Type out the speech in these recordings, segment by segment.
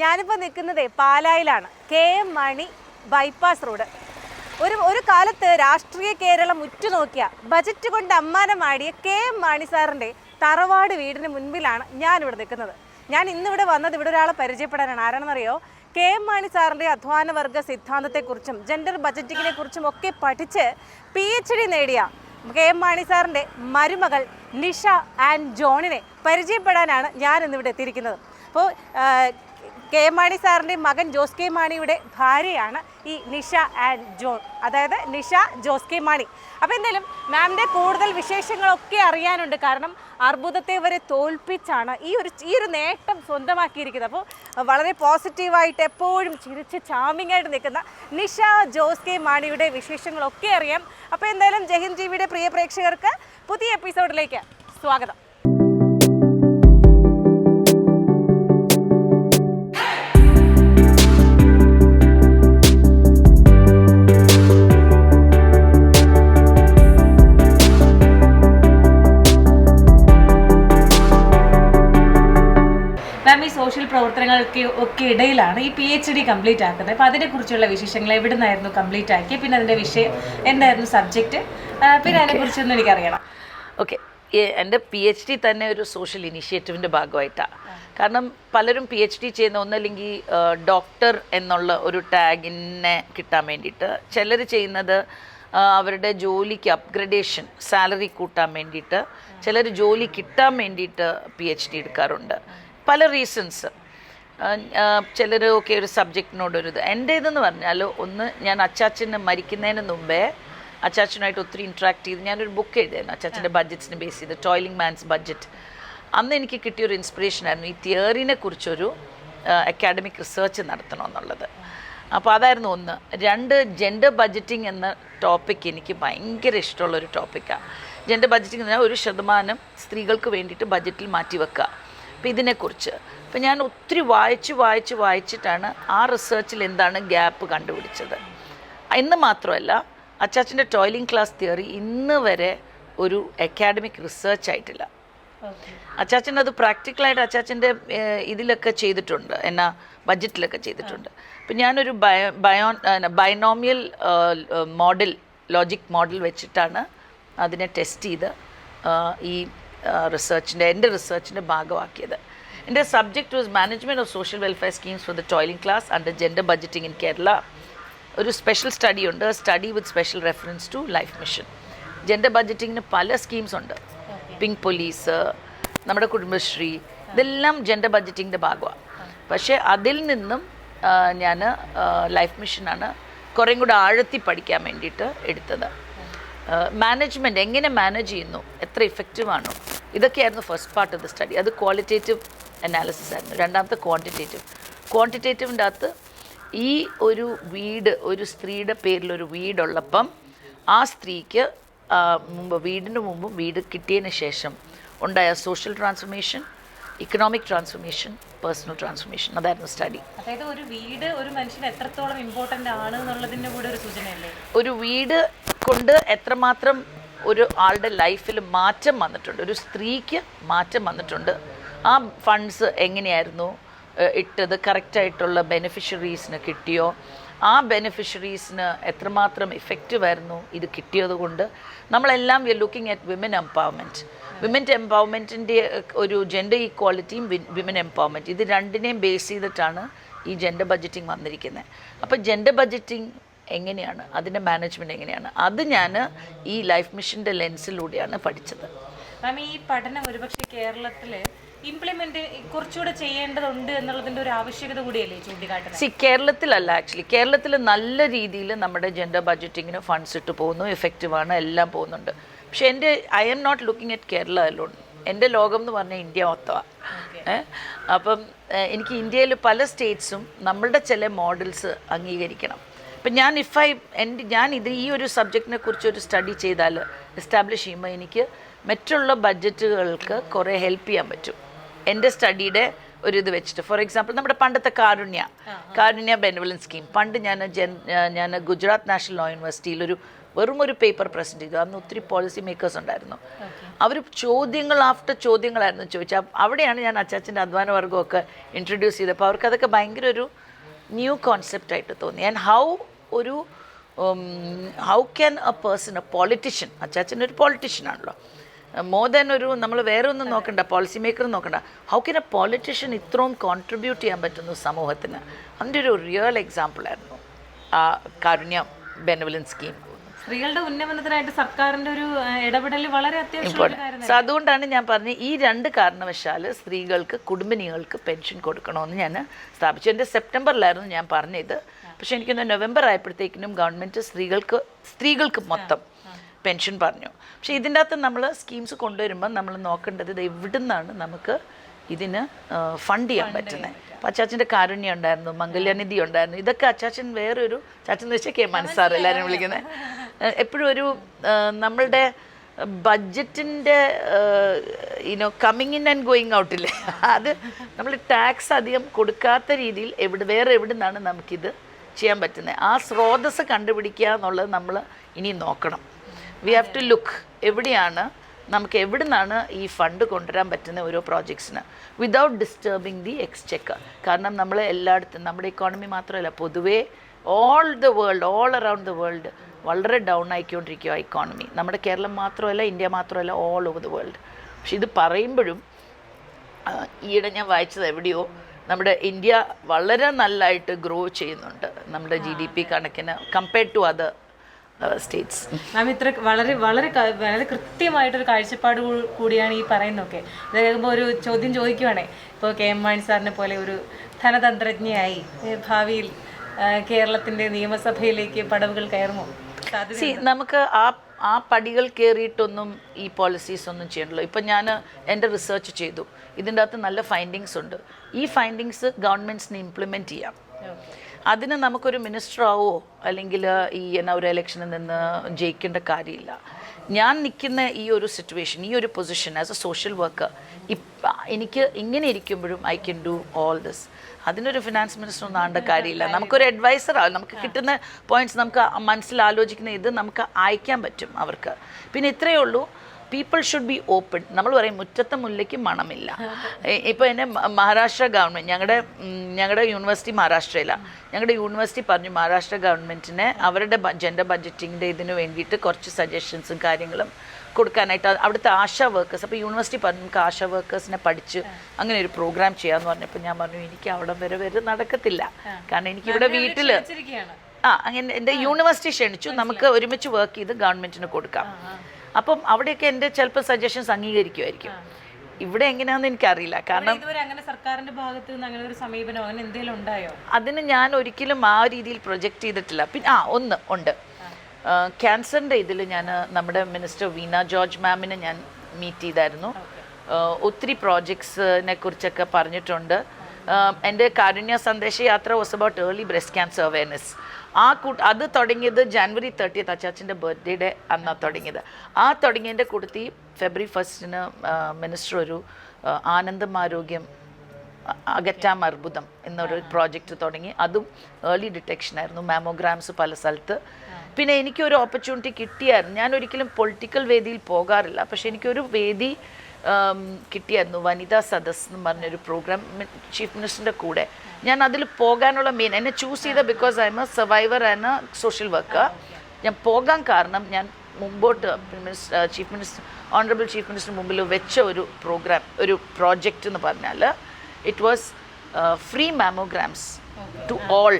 ഞാനിപ്പോൾ നിൽക്കുന്നത് പാലായിലാണ്. K M Mani bypass road. ഒരു ഒരു കാലത്ത് രാഷ്ട്രീയ കേരളം ഉറ്റുനോക്കിയ ബജറ്റ് കൊണ്ട് അമ്മാനമാടിയ കെ എം മാണി സാറിന്റെ തറവാട് വീടിന് മുൻപിലാണ് ഞാനിവിടെ നിൽക്കുന്നത്. ഞാൻ ഇന്നിവിടെ വന്നത് ഇവിടെ ഒരാളെ പരിചയപ്പെടാനാണ്. ആരാണെന്നറിയോ? കെ എം മാണി സാറിന്റെ അധ്വാന വർഗ സിദ്ധാന്തത്തെക്കുറിച്ചും ജെൻഡർ ബജറ്റിങ്ങിനെ കുറിച്ചും ഒക്കെ പഠിച്ച് പി എച്ച് ഡി നേടിയ കെ എം മാണി സാറിന്റെ മരുമകൾ നിഷ ആൻഡ് ജോണിനെ പരിചയപ്പെടാനാണ് ഞാൻ ഇന്നിവിടെ എത്തിയിരിക്കുന്നത്. അപ്പോൾ കെ എം മാണി സാറിന്റെ മകൻ ജോസ് കെ മാണിയുടെ ഭാര്യയാണ് ഈ നിഷ ആൻഡ് ജോൺ. അതായത് നിഷ ജോസ് കെ മാണി. അപ്പോൾ എന്തായാലും മാമിന്റെ കൂടുതൽ വിശേഷങ്ങളൊക്കെ അറിയാനുണ്ട്. കാരണം അർബുദത്തെ വരെ തോൽപ്പിച്ചാണ് ഈ ഒരു ഈ ഒരു നേട്ടം സ്വന്തമാക്കിയിരിക്കുന്നത്. അപ്പോൾ വളരെ പോസിറ്റീവായിട്ട് എപ്പോഴും ചിരിച്ച് ചാമിങ് ആയിട്ട് നിൽക്കുന്ന നിഷ ജോസ് കെ മാണിയുടെ വിശേഷങ്ങളൊക്കെ അറിയാം. അപ്പോൾ എന്തായാലും ജഹിൻ ടി വിയുടെ പ്രിയ പ്രേക്ഷകർക്ക് പുതിയ എപ്പിസോഡിലേക്ക് സ്വാഗതം. പ്രവർത്തനങ്ങൾക്ക് ഒക്കെ ഇടയിലാണ് ഈ പി എച്ച് ഡി കംപ്ലീറ്റ് ആക്കുന്നത്. അപ്പോൾ അതിനെക്കുറിച്ചുള്ള വിശേഷങ്ങൾ എവിടെ നിന്നായിരുന്നു കംപ്ലീറ്റ് ആക്കി പിന്നെ അതിന്റെ വിഷയം എന്തായിരുന്നു സബ്ജക്റ്റ് പിന്നെ അതിനെക്കുറിച്ചൊന്നും എനിക്കറിയണം. ഓക്കെ എന്റെ പി എച്ച് ഡി തന്നെ ഒരു സോഷ്യൽ ഇനിഷ്യേറ്റീവിന്റെ ഭാഗമായിട്ടാണ് കാരണം പലരും പി എച്ച് ഡി ചെയ്യുന്ന ഒന്നല്ലെങ്കിൽ ഡോക്ടർ എന്നുള്ള ഒരു ടാഗിനെ കിട്ടാൻ വേണ്ടിയിട്ട്. ചിലർ ചെയ്യുന്നത് അവരുടെ ജോലിക്ക് അപ്ഗ്രഡേഷൻ സാലറി കൂട്ടാൻ വേണ്ടിയിട്ട്. ചിലർ ജോലി കിട്ടാൻ വേണ്ടിയിട്ട് പി എച്ച് ഡി എടുക്കാറുണ്ട്. പല റീസൺസ് ചിലർ ഒക്കെ ഒരു സബ്ജക്റ്റിനോട് ഒരു ഇത്. എന്റെ ഇതെന്ന് പറഞ്ഞാൽ ഒന്ന് ഞാൻ അച്ചാച്ചന് മരിക്കുന്നതിന് മുമ്പേ അച്ചാച്ചനായിട്ട് ഒത്തിരി ഇൻട്രാക്ട് ചെയ്ത് ഞാനൊരു ബുക്ക് എഴുതിയായിരുന്നു. അച്ചാച്ചന്റെ ബഡ്ജറ്റ്സിനെ ബേസ് ചെയ്ത് ടോയിലിംഗ് മാൻസ് ബഡ്ജറ്റ് അന്ന് എനിക്ക് കിട്ടിയൊരു ഇൻസ്പിറേഷൻ ആയിരുന്നു ഈ തിയറിനെ കുറിച്ചൊരു അക്കാഡമിക് റിസർച്ച് നടത്തണമെന്നുള്ളത്. അപ്പോൾ അതായിരുന്നു ഒന്ന്. രണ്ട് ജെൻഡർ ബഡ്ജറ്റിംഗ് എന്ന ടോപ്പിക് എനിക്ക് ഭയങ്കര ഇഷ്ടമുള്ളൊരു ടോപ്പിക്കാണ് ജെൻഡർ ബഡ്ജറ്റിംഗ് എന്ന് പറഞ്ഞാൽ ഒരു ശതമാനം സ്ത്രീകൾക്ക് വേണ്ടിയിട്ട് ബഡ്ജറ്റിൽ മാറ്റി വെക്കുക അപ്പോൾ ഇതിനെക്കുറിച്ച്. അപ്പം ഞാൻ ഒത്തിരി വായിച്ച് വായിച്ച് വായിച്ചിട്ടാണ് ആ റിസർച്ചിൽ എന്താണ് ഗ്യാപ്പ് കണ്ടുപിടിച്ചത്. എന്ന് മാത്രമല്ല അച്ചാച്ചന്റെ ടോയ്ലിംഗ് ക്ലാസ് തിയറി ഇന്ന് വരെ ഒരു അക്കാഡമിക് റിസർച്ച് ആയിട്ടില്ല. അച്ചാച്ചൻ അത് പ്രാക്ടിക്കലായിട്ട് അച്ചാച്ചന്റെ ഇതിലൊക്കെ ചെയ്തിട്ടുണ്ട്. എന്നാ ബഡ്ജറ്റിലൊക്കെ ചെയ്തിട്ടുണ്ട്. അപ്പം ഞാനൊരു bio bio binomial model logic model വെച്ചിട്ടാണ് അതിനെ ടെസ്റ്റ് ചെയ്ത് ഈ റിസർച്ചിന്റെ എന്റെ റിസർച്ചിന്റെ ഭാഗമാക്കിയത്. എന്റെ subject was management of social welfare schemes for the toiling class under gender budgeting in Kerala ഒരു സ്പെഷ്യൽ സ്റ്റഡി ഉണ്ട്. Study with special reference to life mission gender ബജറ്റിങ്ങിന് പല സ്കീംസ് ഉണ്ട്. പിങ്ക് പോലീസ് നമ്മുടെ കുടുംബശ്രീ ഇതെല്ലാം ജെൻഡർ ബജറ്റിങ്ങിന്റെ ഭാഗമാണ്. പക്ഷേ അതിൽ നിന്നും ഞാൻ ലൈഫ് മിഷനാണ് കുറേം കൂടെ ആഴത്തി പഠിക്കാൻ വേണ്ടിയിട്ട് എടുത്തത്. മാനേജ്മെന്റ് എങ്ങനെ മാനേജ് ചെയ്യുന്നു എത്ര ഇഫക്റ്റീവ് ആണോ ഇതൊക്കെയായിരുന്നു first part of the study അത് ക്വാളിറ്റേറ്റീവ് അനാലിസിസ് ആയിരുന്നു. രണ്ടാമത്തെ ക്വാണ്ടിറ്റേറ്റീവ് ക്വാണ്ടിറ്റേറ്റീവിന്റെ അകത്ത് ഈ ഒരു വീട് ഒരു സ്ത്രീയുടെ പേരിലൊരു വീടുള്ളപ്പം ആ സ്ത്രീക്ക് മുമ്പ് വീടിന് മുമ്പും വീട് കിട്ടിയതിന് ശേഷം ഉണ്ടായ social transformation economic transformation personal transformation അതായിരുന്നു സ്റ്റഡി അതായത് ഒരു വീട് ഒരു മനുഷ്യന് എത്രത്തോളം ഇമ്പോർട്ടന്റ് ആണ് എന്നുള്ളതിന്റെ കൂടെ ഒരു സൂചനയല്ലേ? ഒരു വീട് കൊണ്ട് എത്രമാത്രം ഒരു ആളുടെ ലൈഫിൽ മാറ്റം വന്നിട്ടുണ്ട്. ഒരു സ്ത്രീക്ക് മാറ്റം വന്നിട്ടുണ്ട്. ആ ഫണ്ട്സ് എങ്ങനെയായിരുന്നു? ഇട്ടത് കറക്റ്റായിട്ടുള്ള ബെനിഫിഷ്യറീസിന് കിട്ടിയോ? ആ ബെനിഫിഷ്യറീസിന് എത്രമാത്രം ഇഫക്റ്റീവ് ആയിരുന്നു ഇത് കിട്ടിയത് കൊണ്ട്? നമ്മളെല്ലാം we are looking at women empowerment women എംപവർമെന്റിന്റെ ഒരു ജെൻഡർ ഈക്വാളിറ്റിയും വിമൻ എംപവർമെന്റ് ഇത് രണ്ടിനെയും ബേസ് ചെയ്തിട്ടാണ് ഈ ജെൻഡർ ബജറ്റിംഗ് വന്നിരിക്കുന്നത്. അപ്പോൾ ജെൻഡർ ബഡ്ജറ്റിംഗ് എങ്ങനെയാണ് അതിന്റെ മാനേജ്മെന്റ് എങ്ങനെയാണ് അത് ഞാൻ ഈ ലൈഫ് മിഷന്റെ ലെൻസിലൂടെയാണ് പഠിച്ചത്. മാം ഈ പഠനം ഒരുപക്ഷെ കേരളത്തിൽ ഇംപ്ലിമെന്റ് കുറച്ചുകൂടെ ചെയ്യേണ്ടതുണ്ട് എന്നുള്ളതിന്റെ ഒരു ആവശ്യകത കൂടിയല്ലേ ചൂണ്ടിക്കാട്ടുന്നത്? സി കേരളത്തിലല്ല ആക്ച്വലി കേരളത്തിൽ നല്ല രീതിയിൽ നമ്മുടെ ജെൻഡർ ബഡ്ജറ്റിങ്ങിന് ഫണ്ട്സ് ഇട്ട് പോകുന്നു എഫക്റ്റീവാണ് എല്ലാം പോകുന്നുണ്ട്. പക്ഷേ എന്റെ I'm not looking at Kerala alone എന്റെ ലോകം എന്ന് പറഞ്ഞാൽ ഇന്ത്യ മൊത്തമാണ് അപ്പം എനിക്ക് ഇന്ത്യയിൽ പല സ്റ്റേറ്റ്സും നമ്മളുടെ ചില മോഡൽസ് അംഗീകരിക്കണം. ഇപ്പം ഞാൻ ഇഫ് ഐ എന്റെ ഞാൻ ഇത് ഈ ഒരു സബ്ജക്റ്റിനെ കുറിച്ച് ഒരു സ്റ്റഡി ചെയ്താൽ എസ്റ്റാബ്ലിഷ് ചെയ്യുമ്പോൾ എനിക്ക് മറ്റുള്ള ബഡ്ജറ്റുകൾക്ക് കുറേ ഹെൽപ്പ് ചെയ്യാൻ പറ്റും. എന്റെ സ്റ്റഡിയുടെ ഒരു ഇത് വെച്ചിട്ട്. ഫോർ എക്സാമ്പിൾ നമ്മുടെ പണ്ടത്തെ കാരുണ്യ. കാരുണ്യ ബെനവലൻ സ്കീം പണ്ട് ഞാൻ ജൻ ഞാൻ ഗുജറാത്ത് നാഷണൽ ലോ യൂണിവേഴ്സിറ്റിയിൽ ഒരു വെറും ഒരു പേപ്പർ പ്രസന്റ് ചെയ്തു. അന്ന് ഒത്തിരി പോളിസി മേക്കേഴ്സ് ഉണ്ടായിരുന്നു. അവർ ചോദ്യങ്ങൾ ആഫ്റ്റർ ചോദ്യങ്ങളായിരുന്നു ചോദിച്ചത്. അവിടെയാണ് ഞാൻ അച്ചാച്ചന്റെ അധ്വാന വർഗമൊക്കെ ഇൻട്രൊഡ്യൂസ് ചെയ്തപ്പോൾ അവർക്ക് അതൊക്കെ ഭയങ്കര ഒരു ന്യൂ കോൺസെപ്റ്റായിട്ട് തോന്നി. ആൻഡ് ഹൗ ഒരു how can a person a politician അച്ചാച്ചൻ ഒരു പൊളിറ്റീഷ്യൻ ആണല്ലോ. മോർ ദാൻ ഒരു നമ്മൾ വേറെ ഒന്നും നോക്കണ്ട പോളിസി മേക്കർ നോക്കണ്ട. ഹൗ കെൻ എ പൊളിറ്റീഷ്യൻ ഇത്രയും കോൺട്രിബ്യൂട്ട് ചെയ്യാൻ പറ്റുന്നു സമൂഹത്തിന്? അതിന്റെ ഒരു റിയൽ എക്സാമ്പിൾ ആയിരുന്നു. ആ കാരുണ്യ ബെനവലൻ സ്കീം സ്ത്രീകളുടെ ഉന്നമനത്തിനായിട്ട് സർക്കാരിന്റെ ഒരു ഇടപെടൽ വളരെ അത്യാവശ്യം അതുകൊണ്ടാണ് ഞാൻ പറഞ്ഞത് ഈ രണ്ട് കാരണവശാൽ സ്ത്രീകൾക്ക് കുടുംബിനികൾക്ക് പെൻഷൻ കൊടുക്കണമെന്ന് ഞാൻ സ്ഥാപിച്ചു. എന്റെ സെപ്റ്റംബറിലായിരുന്നു ഞാൻ പറഞ്ഞത്. പക്ഷേ എനിക്കൊന്ന് നവംബർ ആയപ്പോഴത്തേക്കിനും ഗവൺമെന്റ് സ്ത്രീകൾക്ക് സ്ത്രീകൾക്ക് മൊത്തം പെൻഷൻ പറഞ്ഞു. പക്ഷേ ഇതിന്റെ അകത്ത് നമ്മൾ സ്കീംസ് കൊണ്ടുവരുമ്പോൾ നമ്മൾ നോക്കേണ്ടത് ഇത് എവിടെ നിന്നാണ് നമുക്ക് ഇതിന് ഫണ്ട് ചെയ്യാൻ പറ്റുന്നത് അപ്പം അച്ചാച്ചന്റെ കാരുണ്യം ഉണ്ടായിരുന്നു മംഗല്യനിധി ഉണ്ടായിരുന്നു. ഇതൊക്കെ അച്ചാച്ചൻ വേറൊരു ചാച്ചൻ എന്ന് വെച്ചാൽ കെ മനസ്സാർ എല്ലാവരും വിളിക്കുന്നത് എപ്പോഴും ഒരു നമ്മളുടെ ബഡ്ജറ്റിന്റെ you know coming in and going ഔട്ടില്ലേ അത് നമ്മൾ ടാക്സ് അധികം കൊടുക്കാത്ത രീതിയിൽ എവിടെ വേറെ എവിടെ നിന്നാണ് നമുക്കിത് ചെയ്യാൻ പറ്റുന്നത്. ആ സ്രോതസ് കണ്ടുപിടിക്കുക എന്നുള്ളത് നമ്മൾ ഇനി നോക്കണം. വി ഹാവ് ടു ലുക്ക് എവിടെയാണ് നമുക്ക് എവിടെ നിന്നാണ് ഈ ഫണ്ട് കൊണ്ടുവരാൻ പറ്റുന്ന ഓരോ പ്രോജക്ട്സിന് വിതൗട്ട് ഡിസ്റ്റർബിങ് ദി എക്സ്ചെക്കർ കാരണം നമ്മൾ എല്ലായിടത്തും നമ്മുടെ ഇക്കോണമി മാത്രമല്ല പൊതുവേ all the world all around the world വളരെ ഡൗൺ ആയിക്കൊണ്ടിരിക്കുക ഇക്കോണമി നമ്മുടെ കേരളം മാത്രമല്ല ഇന്ത്യ മാത്രമല്ല ഓൾ ഓവർ ദ വേൾഡ് പക്ഷെ ഇത് പറയുമ്പോഴും ഈയിടെ ഞാൻ വായിച്ചത് എവിടെയോ നമ്മുടെ ഇന്ത്യ വളരെ നല്ലതായിട്ട് ഗ്രോ ചെയ്യുന്നുണ്ട്. നമ്മുടെ ജി ഡി പി കണക്കിന് compared to other states ma'am ഇത്ര വളരെ വളരെ വളരെ കൃത്യമായിട്ടൊരു കാഴ്ചപ്പാട് കൂടിയാണ് ഈ പറയുന്നതൊക്കെ. ഇത് കേൾക്കുമ്പോൾ ഒരു ചോദ്യം ചോദിക്കുവാണേ ഇപ്പോൾ കെ എം മാണി സാറിനെ പോലെ ഒരു ധനതന്ത്രജ്ഞയായി ഭാവിയിൽ കേരളത്തിന്റെ കേരളത്തിന്റെ നിയമസഭയിലേക്ക് പടവുകൾ കയറുമോ? നമുക്ക് ആ ആ പടികൾ കയറിയിട്ടൊന്നും ഈ പോളിസീസ് ഒന്നും ചെയ്യണല്ലോ. ഇപ്പം ഞാൻ എന്റെ റിസർച്ച് ചെയ്തു. ഇതിന്റെ അകത്ത് നല്ല ഫൈൻഡിങ്സ് ഉണ്ട്. ഈ ഫൈൻഡിങ്സ് ഗവൺമെന്റ്സിന് ഇംപ്ലിമെന്റ് ചെയ്യാം. അതിന് നമുക്കൊരു മിനിസ്റ്റർ ആവുമോ അല്ലെങ്കിൽ ഈ എന്നാ ഒരു ഇലക്ഷനിൽ നിന്ന് ജയിക്കേണ്ട കാര്യമില്ല. ഞാൻ നിൽക്കുന്ന ഈ ഒരു സിറ്റുവേഷൻ ഈ ഒരു position as a social worker ഇപ്പം എനിക്ക് ഇങ്ങനെ ഇരിക്കുമ്പോഴും I can do all this അതിനൊരു ഫിനാൻസ് മിനിസ്റ്റർ ഒന്നും ആണ്ട കാര്യമില്ല. നമുക്കൊരു അഡ്വൈസർ ആവും. നമുക്ക് കിട്ടുന്ന പോയിന്റ്സ് നമുക്ക് മനസ്സിൽ ആലോചിക്കുന്ന ഇത് നമുക്ക് അയക്കാൻ പറ്റും അവർക്ക്. പിന്നെ ഇത്രയേ ഉള്ളൂ. പീപ്പിൾ ഷുഡ് ബി ഓപ്പൺ നമ്മൾ പറയും മുറ്റത്തെ മുല്ലയ്ക്ക് മണമില്ല. ഇപ്പോൾ എന്നെ മ- മഹാരാഷ്ട്ര ഗവൺമെന്റ് ഞങ്ങളുടെ ഞങ്ങളുടെ യൂണിവേഴ്സിറ്റി മഹാരാഷ്ട്രയിലാണ് ഞങ്ങളുടെ യൂണിവേഴ്സിറ്റി പറഞ്ഞു മഹാരാഷ്ട്ര ഗവൺമെന്റിനെ അവരുടെ ജെൻഡർ ബഡ്ജറ്റിങ്ങിന്റെ ഇതിന് വേണ്ടിയിട്ട് കുറച്ച് സജഷൻസും കാര്യങ്ങളും കൊടുക്കാനായിട്ട് അവിടുത്തെ ആശാ വർക്കേഴ്സ് അപ്പോൾ യൂണിവേഴ്സിറ്റി പറഞ്ഞു നമുക്ക് ആശാ വർക്കേഴ്സിനെ പഠിച്ച് അങ്ങനെ ഒരു പ്രോഗ്രാം ചെയ്യാമെന്ന് പറഞ്ഞപ്പോൾ ഞാൻ പറഞ്ഞു എനിക്ക് അവിടെ വരെ വരെ നടക്കത്തില്ല. കാരണം എനിക്ക് ഇവിടെ വീട്ടിൽ ആ അങ്ങനെ എന്റെ യൂണിവേഴ്സിറ്റി ക്ഷണിച്ചു. നമുക്ക് ഒരുമിച്ച് വർക്ക് ചെയ്ത് ഗവൺമെന്റിന് കൊടുക്കാം. അപ്പം അവിടെയൊക്കെ എന്റെ ചിലപ്പോൾ സജഷൻസ് അംഗീകരിക്കുമായിരിക്കും. ഇവിടെ എങ്ങനെയാണെന്ന് എനിക്കറിയില്ല. കാരണം ഇതുവരെ അങ്ങനെ സർക്കാരിന്റെ ഭാഗത്ത് നിന്ന് അങ്ങനെ ഒരു സമീപനം അങ്ങനെ എന്തെങ്കിലും ഉണ്ടായോ? അതിന് ഞാൻ ഒരിക്കലും ആ രീതിയിൽ പ്രൊജക്റ്റ് ചെയ്തിട്ടില്ല. പിന്നെ ആ ഒന്ന് ഉണ്ട്. ക്യാൻസറിന്റെ ഇതിൽ ഞാൻ നമ്മുടെ മിനിസ്റ്റർ വീണ ജോർജ് മാമിനെ ഞാൻ മീറ്റ് ചെയ്തായിരുന്നു. ഒത്തിരി പ്രോജക്ട്സിനെ കുറിച്ചൊക്കെ പറഞ്ഞിട്ടുണ്ട്. എന്റെ Karunya സന്ദേശയാത്ര was about early breast cancer awareness ആ കൂട്ട് അത് തുടങ്ങിയത് ജനുവരി തേർട്ടിയത്ത് അച്ചാച്ചന്റെ ബർത്ത്ഡേയുടെ അന്നാണ് തുടങ്ങിയത്. ആ തുടങ്ങിയതിന്റെ കൂട്ടത്തിൽ ഫെബ്രുവരി ഫസ്റ്റിന് മിനിസ്റ്റർ ഒരു ആനന്ദം ആരോഗ്യം അകറ്റാം അർബുദം എന്നൊരു പ്രോജക്റ്റ് തുടങ്ങി. അതും ഏർലി ഡിറ്റക്ഷൻ ആയിരുന്നു. മാമോഗ്രാംസ് പല സ്ഥലത്ത്. പിന്നെ എനിക്കൊരു ഓപ്പർച്യൂണിറ്റി കിട്ടിയായിരുന്നു. ഞാൻ ഒരിക്കലും പൊളിറ്റിക്കൽ വേദിയിൽ പോകാറില്ല. പക്ഷെ എനിക്കൊരു വേദി കിട്ടിയായിരുന്നു. വനിതാ സദസ് എന്ന് പറഞ്ഞൊരു പ്രോഗ്രാം ചീഫ് മിനിസ്റ്ററിന്റെ കൂടെ. ഞാൻ അതിൽ പോകാനുള്ള മെയിൻ എന്നെ ചൂസ് ചെയ്ത because I'm a survivor and a social worker ഞാൻ പോകാൻ കാരണം ഞാൻ മുമ്പോട്ട് chief minister honourable chief minister മുമ്പിൽ വെച്ച ഒരു പ്രോഗ്രാം ഒരു പ്രോജക്റ്റ് എന്ന് പറഞ്ഞാൽ it was free mammograms to all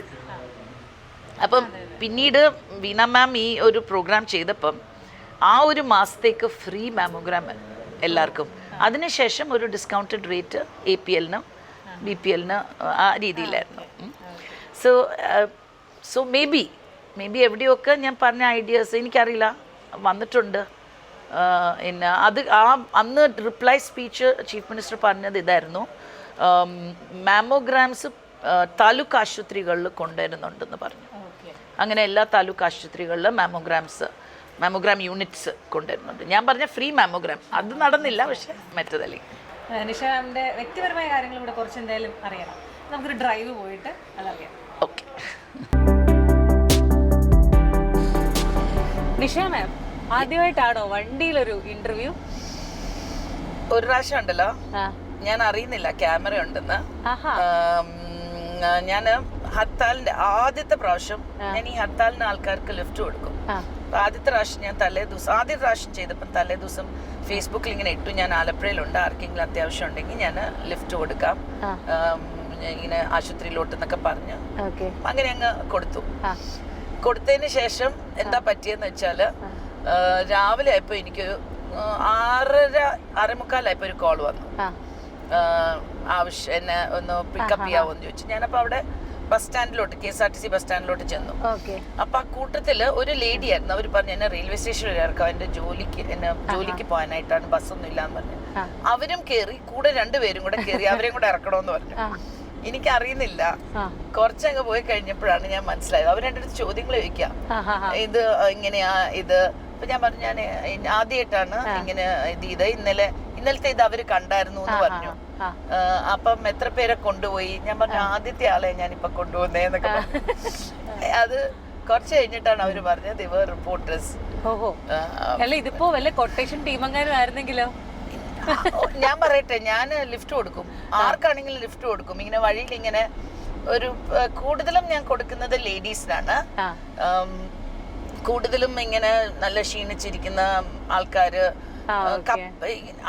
അപ്പം പിന്നീട് വീണ മാം ഈ ഒരു പ്രോഗ്രാം ചെയ്തപ്പം ആ ഒരു മാസത്തേക്ക് ഫ്രീ മാമോഗ്രാം എല്ലാവർക്കും. അതിനുശേഷം ഒരു ഡിസ്കൗണ്ടഡ് റേറ്റ് എ പി എല്ലിനും ബി പി എല്ലിന് ആ രീതിയിലായിരുന്നു. So so may be may be എവിടെയൊക്കെ ഞാൻ പറഞ്ഞ ഐഡിയാസ് എനിക്കറിയില്ല. വന്നിട്ടുണ്ട്. പിന്നെ അത് ആ അന്ന് റിപ്ലൈ സ്പീച്ച് ചീഫ് മിനിസ്റ്റർ പറഞ്ഞത് ഇതായിരുന്നു. മാമോഗ്രാംസ് താലൂക്ക് ആശുപത്രികളിൽ കൊണ്ടുവരുന്നുണ്ടെന്ന് പറഞ്ഞു. അങ്ങനെ എല്ലാ താലൂക്ക് ആശുപത്രികളിലും മാമോഗ്രാംസ് മാമോഗ്രാം യൂണിറ്റ്സ് കൊണ്ടുവരുന്നുണ്ട്. ഞാൻ പറഞ്ഞ ഫ്രീ മാമോഗ്രാം അത് നടന്നില്ല പക്ഷെ മറ്റതല്ലേ. നിഷാന്റെ വ്യക്തിപരമായ കാര്യങ്ങൾ ഇവിടെ കുറച്ച് എന്തായാലും അറിയണം. നമുക്കൊരു ഡ്രൈവ് പോയിട്ട് അതറിയാം. ഓക്കെ. നിഷ മാം ആദ്യമായിട്ടാണോ വണ്ടിയിലൊരു ഇന്റർവ്യൂ ഒരു പ്രാവശ്യം ഉണ്ടല്ലോ. ഞാൻ അറിയുന്നില്ല ക്യാമറ ഉണ്ടെന്ന്. ഞാൻ ഹർത്താലിന്റെ ആദ്യത്തെ പ്രാവശ്യം ഞാൻ ഈ ഹർത്താലിന് ആൾക്കാർക്ക് ലിഫ്റ്റ് കൊടുക്കും. ആദ്യത്തെ പ്രാവശ്യം ഞാൻ തലേ ദിവസം ആദ്യ പ്രാവശ്യം ചെയ്തപ്പം തലേ ദിവസം ഫേസ്ബുക്കിൽ ഇങ്ങനെ ഇട്ടു. ഞാൻ ആലപ്പുഴയിലുണ്ട്. ആർക്കെങ്കിലും അത്യാവശ്യം ഉണ്ടെങ്കിൽ ഞാൻ ലിഫ്റ്റ് കൊടുക്കാം. ഇങ്ങനെ ആശുപത്രിയിലോട്ട് എന്നൊക്കെ പറഞ്ഞ് അങ്ങനെ അങ്ങ് കൊടുത്തു. കൊടുത്തതിന് ശേഷം എന്താ പറ്റിയെന്ന് വെച്ചാൽ രാവിലെ ആയപ്പോ എനിക്ക് ആറര അരമുക്കാലായപ്പോ ഒരു കോൾ വന്നു. ആവശ്യം എന്നെ ഒന്ന് പിക്കപ്പ് ചെയ്യാവോന്ന് ചോദിച്ചു. ഞാനപ്പോ അവിടെ bus സ്റ്റാൻഡിലോട്ട് K S R T C bus സ്റ്റാൻഡിലോട്ട് ചെന്നു. അപ്പൊ ആ കൂട്ടത്തിൽ ഒരു ലേഡി ആയിരുന്നു അവർ പറഞ്ഞു എന്നെ റെയിൽവേ സ്റ്റേഷനിൽ ഇറക്കാം എന്റെ ജോലിക്ക് എന്നെ ജോലിക്ക് പോകാനായിട്ടാണ് ബസ്സൊന്നും ഇല്ലാന്ന് പറഞ്ഞു. അവരും കേറി കൂടെ രണ്ടുപേരും കൂടെ കേറി അവരെയും കൂടെ ഇറക്കണമെന്ന് പറഞ്ഞു. എനിക്ക് അറിയുന്നില്ല കുറച്ചങ്ങ് പോയി കഴിഞ്ഞപ്പോഴാണ് ഞാൻ മനസ്സിലായത്. അവർ എന്റെ അടുത്ത് ചോദ്യങ്ങൾ ചോദിക്കാം ഇത് ഇങ്ങനെയാ ഇത്? അപ്പൊ ഞാൻ പറഞ്ഞു ഞാൻ ആദ്യമായിട്ടാണ് ഇങ്ങനെ ഇത് ഇത് ഇന്നലെ ഇന്നലത്തെ ഇത് അവർ കണ്ടായിരുന്നു എന്ന് പറഞ്ഞു. അപ്പം എത്ര പേരെ കൊണ്ടുപോയി? ഞാൻ പറഞ്ഞു ആദ്യത്തെ ആളെ ഞാൻ ഇപ്പൊ കൊണ്ടുപോകുന്നേന്നൊക്കെ അത് കുറച്ച് കഴിഞ്ഞിട്ടാണ് അവർ പറഞ്ഞത്. ഇവർ റിപ്പോർട്ടേഴ്സ് ഓഹോ. അല്ല ഇതിപ്പോ വല്ല കൊട്ടേഷൻ ടീമങ്ങാരായിരുന്നെങ്കിലോ ഞാൻ പറയട്ടെ ഞാൻ ലിഫ്റ്റ് കൊടുക്കും. ആർക്കാണെങ്കിലും ലിഫ്റ്റ് കൊടുക്കും. ഇങ്ങനെ വഴിയിൽ ഇങ്ങനെ ഒരു കൂടുതലും ഞാൻ കൊടുക്കുന്നത് ലേഡീസിനാണ് കൂടുതലും ഇങ്ങനെ നല്ല ക്ഷീണിച്ചിരിക്കുന്ന ആൾക്കാര്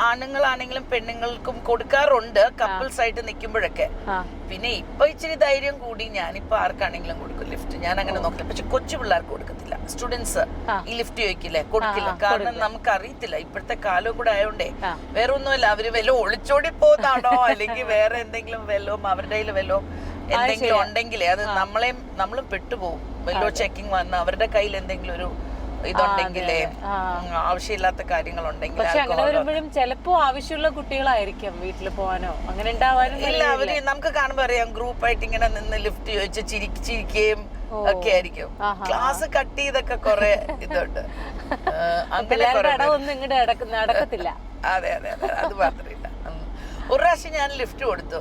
ആണുങ്ങളാണെങ്കിലും പെണ്ണുങ്ങൾക്കും കൊടുക്കാറുണ്ട് കപ്പിൾസ് ആയിട്ട് നിൽക്കുമ്പോഴൊക്കെ. പിന്നെ ഇപ്പൊ ഇച്ചിരി ധൈര്യം കൂടി ഞാനിപ്പോ ആർക്കാണെങ്കിലും കൊടുക്കും ലിഫ്റ്റ്. ഞാൻ അങ്ങനെ നോക്കില്ല. പക്ഷെ കൊച്ചു പിള്ളേർക്ക് കൊടുക്കത്തില്ല. സ്റ്റുഡൻസ് ഈ ലിഫ്റ്റ് ചോദിക്കില്ലേ? കൊടുക്കില്ല. കാരണം നമുക്ക് അറിയത്തില്ല ഇപ്പോഴത്തെ കാലവും കൂടെ ആയതുകൊണ്ടേ വേറെ ഒന്നുമല്ല അവർ വല്ല ഒളിച്ചോടി പോകുന്നാണോ അല്ലെങ്കിൽ വേറെ എന്തെങ്കിലും വെല്ലോ അവരുടെ കയ്യിൽ വല്ലതും എന്തെങ്കിലും ഉണ്ടെങ്കിലേ അത് നമ്മളെയും നമ്മളും പെട്ടുപോകും. വല്ലോ ചെക്കിംഗ് വന്ന് അവരുടെ കയ്യിൽ എന്തെങ്കിലും ഒരു ഇതുണ്ടെങ്കിലേ. ആവശ്യമില്ലാത്ത കാര്യങ്ങളുണ്ടെങ്കിൽ പക്ഷെ അങ്ങനെ വരുമ്പോഴും ചിലപ്പോ ആവശ്യമുള്ള കുട്ടികളായിരിക്കും വീട്ടിൽ പോകാനോ. അങ്ങനെ ഉണ്ടാവാനും ഇല്ല അവർ നമുക്ക് കാണുമ്പോ അറിയാം ഗ്രൂപ്പായിട്ട് ഇങ്ങനെ നിന്ന് ലിഫ്റ്റ് ചോദിച്ച് ചിരി ചിരിക്കുകയും ഒക്കെ ആയിരിക്കും. ക്ലാസ് കട്ട് ചെയ്തൊക്കെ കൊറേ ഇതുണ്ട്. അങ്ങനെ നടക്കത്തില്ല. അതെ അതെ അതെ അത് മാത്രമില്ല. ഒരു പ്രാവശ്യം ഞാൻ ലിഫ്റ്റ് കൊടുത്തു.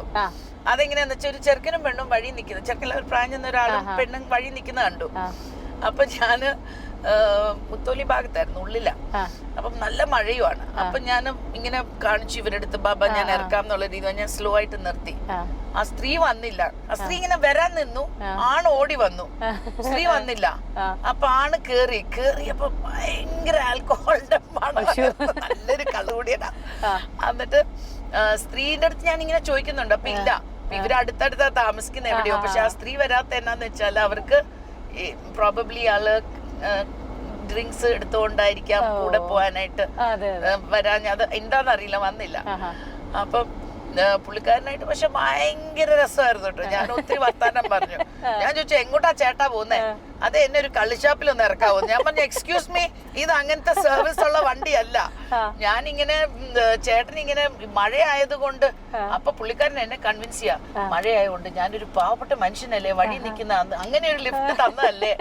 അതെങ്ങനെയാന്ന് വെച്ചാൽ ഒരു ചെറുക്കനും പെണ്ണും വഴി നിൽക്കുന്നു ചെറുക്കൻ പ്രായം ചെന്ന ഒരാളും പെണ്ണും വഴി നിൽക്കുന്ന കണ്ടു. അപ്പൊ ഞാൻ മുത്തോലി ഭാഗത്തായിരുന്നു ഉള്ളില. അപ്പം നല്ല മഴയുമാണ്. അപ്പൊ ഞാൻ ഇങ്ങനെ കാണിച്ചു ഇവരുടെ അടുത്ത് ബാബ ഞാൻ ഇറക്കാം എന്നുള്ള രീതി ഞാൻ സ്ലോ ആയിട്ട് നിർത്തി. ആ. സ്ത്രീ വന്നില്ല. ആ സ്ത്രീ ഇങ്ങനെ വരാൻ നിന്നു. ആണ് ഓടി വന്നു. സ്ത്രീ വന്നില്ല. അപ്പൊ ആണ് കേറി. കേറിയപ്പോ ഭയങ്കര ആൽക്കഹോളിന്റെ മണം. നല്ലൊരു കളുകൂടിയതാ എന്നിട്ട് സ്ത്രീന്റെ അടുത്ത് ഞാൻ ഇങ്ങനെ ചോദിക്കുന്നുണ്ട്. അപ്പൊ ഇല്ല. ഇവരടുത്തടുത്താ താമസിക്കുന്ന എവിടെയോ. പക്ഷെ ആ സ്ത്രീ വരാത്ത എന്നാന്ന് വെച്ചാൽ അവർക്ക് പ്രോബബ്ലി ആൾ ഡ്രിങ്ക്സ് എടുത്തുകൊണ്ടായിരിക്കാം കൂടെ പോവാനായിട്ട് വരാൻ അത്. എന്താന്നറിയില്ല വന്നില്ല. അപ്പം പുള്ളിക്കാരനായിട്ട് പക്ഷെ ഭയങ്കര രസമായിരുന്നു കേട്ടോ. ഞാൻ ഒത്തിരി വർത്താനം പറഞ്ഞു. ഞാൻ ചോദിച്ചു എങ്ങോട്ടാ ചേട്ടാ പോകുന്നേ? അത് എന്നെ ഒരു കള്ളിഷാപ്പിൽ ഒന്ന് ഇറക്കാവോ? ഞാൻ പറഞ്ഞു എക്സ്ക്യൂസ് മീ ഇത് അങ്ങനത്തെ സർവീസ് ഉള്ള വണ്ടിയല്ല. ഞാൻ ഇങ്ങനെ ചേട്ടൻ ഇങ്ങനെ മഴയായതുകൊണ്ട് അപ്പൊ പുള്ളിക്കാരൻ എന്നെ കൺവിൻസ് ചെയ്യാ. മഴയായതുകൊണ്ട് ഞാനൊരു പാവപ്പെട്ട മനുഷ്യനല്ലേ വഴി നിൽക്കുന്ന അങ്ങനെ ഒരു ലിഫ്റ്റ് തന്നതല്ലേ?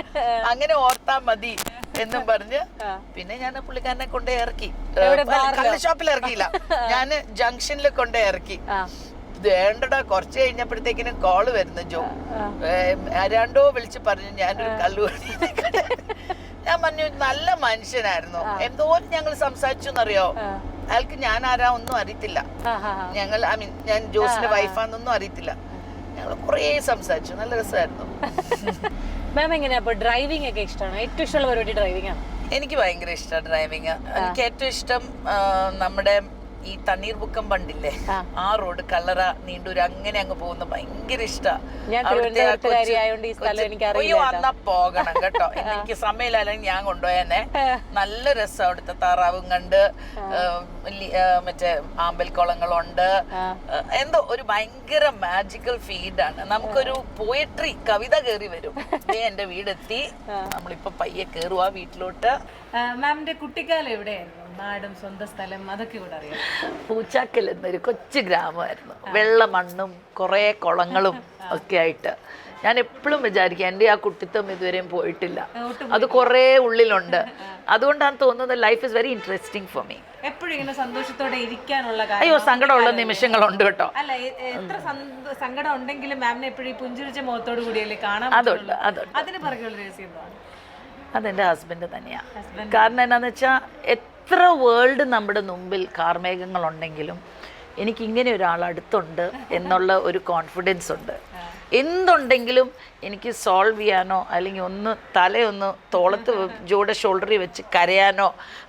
അങ്ങനെ ഓർത്താ മതി. എന്നും പറഞ്ഞ് പിന്നെ ഞാൻ പുള്ളിക്കാരനെ കൊണ്ടേ ഇറക്കി. കള്ള് ഷോപ്പിൽ ഇറക്കിയില്ല ഞാൻ ജംഗ്ഷനിൽ കൊണ്ടേ ഇറക്കി. വേണ്ടടാ കുറച്ച് കഴിഞ്ഞപ്പോഴത്തേക്കിനും കോൾ വരുന്ന ജോ. രണ്ടോ ആരാണ്ടോ വിളിച്ച് പറഞ്ഞു ഞാനൊരു കല്ലു ഞാൻ പറഞ്ഞു നല്ല മനുഷ്യനായിരുന്നു. എന്തോരം ഞങ്ങൾ സംസാരിച്ചു എന്നറിയോ അയാൾക്ക് ഞാൻ ആരാ ഒന്നും അറിയത്തില്ല. ഞങ്ങൾ ഐ മീൻ ഞാൻ ജോസിന്റെ വൈഫാന്നൊന്നും അറിയത്തില്ല. ഞങ്ങൾ കുറേ സംസാരിച്ചു. നല്ല രസമായിരുന്നു. മാം എങ്ങനെയാ? അപ്പൊ ഡ്രൈവിംഗ് ഒക്കെ ഇഷ്ടമാണ് ഏറ്റവും ഇഷ്ടമുള്ള പരിപാടി ഡ്രൈവിംഗ് ആണ്? എനിക്ക് ഭയങ്കര ഇഷ്ടമാണ് ഡ്രൈവിങ് എനിക്ക് ഏറ്റവും ഇഷ്ടം നമ്മുടെ ഈ തണ്ണീർമുക്കം ബണ്ടില്ലേ ആ. ആ റോഡ് കല്ലറ നീണ്ടൂര് അങ്ങനെ അങ്ങ് പോകുന്ന ഭയങ്കര ഞാൻ തിരുവനന്തപുരത്തുകാരിയായോണ്ട് ഈ സ്ഥലം എനിക്ക് അറിയില്ല വന്നാ പോകണം കേട്ടോ. എനിക്ക് സമയമില്ലെങ്കിൽ ഞാൻ കൊണ്ടുപോയെന്നെ നല്ല രസം അവിടുത്തെ താറാവും കണ്ട്. മറ്റേ ആമ്പൽക്കുളങ്ങളുണ്ട്. എന്തോ ഒരു ഭയങ്കര മാജിക്കൽ ഫീൽഡാണ് നമുക്കൊരു പോയട്രി കവിത കയറി വരും. ദേ എന്റെ വീടെത്തി. നമ്മളിപ്പോ പയ്യെ കേറുവാ വീട്ടിലോട്ട്. മാമിന്റെ കുട്ടിക്കാലം എവിടെയായിരുന്നു? നാടും സ്വന്തം സ്ഥലം അതൊക്കെ ഇവിടെ അറിയാം. പൂച്ചാക്കൽ എന്നൊരു കൊച്ചു ഗ്രാമമായിരുന്നു. വെള്ള മണ്ണും കുറേ കുളങ്ങളും ഒക്കെ ആയിട്ട്. ഞാൻ എപ്പോഴും വിചാരിക്കും എന്റെ ആ കുട്ടിത്വം ഇതുവരെയും പോയിട്ടില്ല. അത് കുറേ ഉള്ളിലുണ്ട്. അതുകൊണ്ടാണ് തോന്നുന്നത് life is very interesting for me എപ്പോഴും ഇങ്ങനെ സന്തോഷത്തോടെ ഇരിക്കാനുള്ള കാര്യം അയ്യോ സങ്കടമുള്ള നിമിഷങ്ങളുണ്ട് കേട്ടോ. അല്ല എത്ര സങ്കടം ഉണ്ടെങ്കിലും മാമിനെ എപ്പോഴും ഈ പുഞ്ചിരിച്ച മുഖത്തോട് കൂടിയല്ലേ കാണാൻ അതുണ്ട്. അതുണ്ട്. അതിന് പിറകെയുള്ള രഹസ്യം അതെന്റെ ഹസ്ബൻഡ് തന്നെയാണ് കാരണം എന്നാന്ന് വെച്ചാൽ എത്ര വേൾഡ് നമ്മുടെ മുമ്പിൽ കാർമേഘങ്ങളുണ്ടെങ്കിലും എനിക്ക് ഇങ്ങനെ ഒരാൾ അടുത്തുണ്ട് എന്നുള്ള ഒരു കോൺഫിഡൻസ് ഉണ്ട്. എന്തുണ്ടെങ്കിലും എനിക്ക് സോൾവ് ചെയ്യാനോ അല്ലെങ്കിൽ ഒന്ന് തലയൊന്ന് തോളത്ത് ജോയുടെ ഷോൾഡറിൽ വെച്ച് കരയാനോ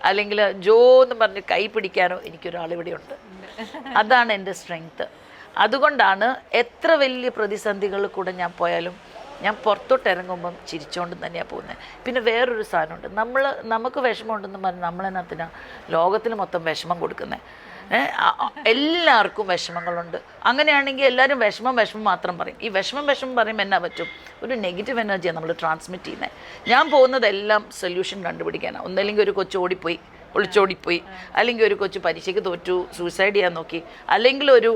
അല്ലെങ്കിൽ ജോ എന്ന് പറഞ്ഞ് കൈ പിടിക്കാനോ എനിക്കൊരാൾ ഇവിടെ ഉണ്ട്. അതാണ് എന്റെ സ്ട്രെങ്ത്ത് അതുകൊണ്ടാണ് എത്ര വലിയ പ്രതിസന്ധികളിൽ കൂടെ ഞാൻ പോയാലും ഞാൻ പുറത്തോട്ട് ഇറങ്ങുമ്പം ചിരിച്ചുകൊണ്ട് തന്നെയാണ് പോകുന്നത് പിന്നെ വേറൊരു സാധനമുണ്ട്. നമ്മൾ നമുക്ക് വിഷമമുണ്ടെന്ന് പറഞ്ഞ് നമ്മളതിനകത്തിനാ ലോകത്തിന് മൊത്തം വിഷമം കൊടുക്കുന്നത് എല്ലാവർക്കും വിഷമങ്ങളുണ്ട്. അങ്ങനെയാണെങ്കിൽ എല്ലാവരും വിഷമം വിഷമം മാത്രം പറയും. ഈ വിഷമം വിഷമം പറയുമ്പോൾ എന്നാ പറ്റും? ഒരു നെഗറ്റീവ് എനർജിയാണ് നമ്മൾ ട്രാൻസ്മിറ്റ് ചെയ്യുന്നത് ഞാൻ പോകുന്നതെല്ലാം സൊല്യൂഷൻ കണ്ടുപിടിക്കാനാണ് ഒന്നല്ലെങ്കിൽ ഒരു കൊച്ചു ഓടിപ്പോയി ഒളിച്ചോടിപ്പോയി. അല്ലെങ്കിൽ ഒരു കൊച്ചു പരീക്ഷയ്ക്ക് തോറ്റു സൂസൈഡ് ചെയ്യാൻ നോക്കി. അല്ലെങ്കിൽ ഒരു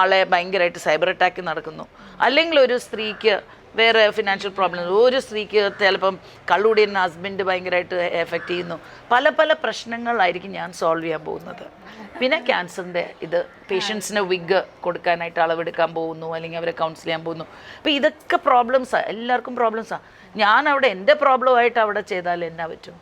ആളെ ഭയങ്കരമായിട്ട് സൈബർ അറ്റാക്ക് നടക്കുന്നു. അല്ലെങ്കിൽ ഒരു സ്ത്രീക്ക് വേറെ ഫിനാൻഷ്യൽ പ്രോബ്ലം ഒരു സ്ത്രീക്ക് ചിലപ്പം കള്ളുകൂടിയ ഹസ്ബൻഡ് ഭയങ്കരമായിട്ട് എഫക്റ്റ് ചെയ്യുന്നു. പല പല പ്രശ്നങ്ങളായിരിക്കും ഞാൻ സോൾവ് ചെയ്യാൻ പോകുന്നത്. പിന്നെ ക്യാൻസറിന്റെ ഇത് പേഷ്യൻസിന് വിഗ് കൊടുക്കാനായിട്ട് അളവെടുക്കാൻ പോകുന്നു അല്ലെങ്കിൽ അവരെ കൗൺസിൽ ചെയ്യാൻ പോകുന്നു. അപ്പോൾ ഇതൊക്കെ പ്രോബ്ലംസാണ് എല്ലാവർക്കും പ്രോബ്ലംസാണ് ഞാൻ അവിടെ എന്റെ പ്രോബ്ലമായിട്ട് അവിടെ ചെയ്താൽ എന്നാ പറ്റും?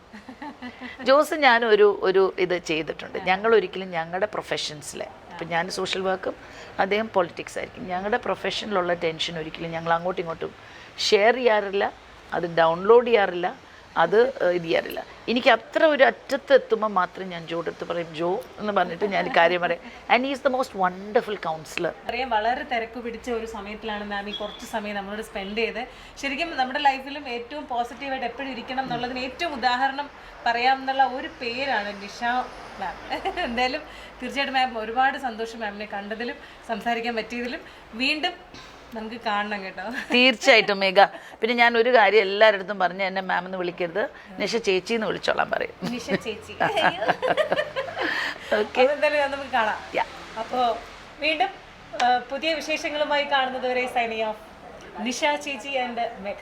ജോസ് ഞാനും ഒരു ഒരു ഇത് ചെയ്തിട്ടുണ്ട്. ഞങ്ങൾ ഒരിക്കലും ഞങ്ങളുടെ പ്രൊഫഷൻസിലെ ഇപ്പം ഞാൻ സോഷ്യൽ വർക്കും അദ്ദേഹം പൊളിറ്റിക്സ് ആയിരിക്കും. ഞങ്ങളുടെ പ്രൊഫഷനിലുള്ള ടെൻഷൻ ഒരിക്കലും ഞങ്ങൾ അങ്ങോട്ടും ഇങ്ങോട്ടും ഷെയർ ചെയ്യാറില്ല അത് ഡൗൺലോഡ് ചെയ്യാറില്ല. അത് ഇത് ചെയ്യാറില്ല. എനിക്ക് അത്ര ഒരു അറ്റത്ത് എത്തുമ്പോൾ മാത്രം ഞാൻ ജോ എടുത്ത് പറയും ജോ എന്ന് പറഞ്ഞിട്ട് ഞാൻ കാര്യം പറയും. And is the most wonderful councillor അറിയാം വളരെ തിരക്ക് പിടിച്ച ഒരു സമയത്തിലാണ് മാം ഈ കുറച്ച് സമയം നമ്മളോട് സ്പെൻഡ് ചെയ്ത് ശരിക്കും നമ്മുടെ ലൈഫിലും ഏറ്റവും പോസിറ്റീവായിട്ട് എപ്പോഴും ഇരിക്കണം എന്നുള്ളതിന് ഏറ്റവും ഉദാഹരണം പറയാമെന്നുള്ള ഒരു പേരാണ് നിഷ മാം എന്തായാലും തീർച്ചയായിട്ടും മാം ഒരുപാട് സന്തോഷം മാമിനെ കണ്ടതിലും സംസാരിക്കാൻ പറ്റിയതിലും. വീണ്ടും നമുക്ക് കാണണം കേട്ടോ. തീർച്ചയായിട്ടും മേഘ. പിന്നെ ഞാൻ ഒരു കാര്യം എല്ലാവരുടെ പറഞ്ഞ് എന്നെ മാം എന്ന് വിളിക്കരുത്. നിഷ ചേച്ചി എന്ന് വിളിച്ചോളാൻ പറയും. നിഷ ചേച്ചി. ഓക്കെ നമുക്ക് കാണാം. അപ്പോൾ വീണ്ടും പുതിയ വിശേഷങ്ങളുമായി കാണുന്നത് വരെ സൈനിങ് ഓഫ് നിഷ ചേച്ചി ആൻഡ് മേഘ.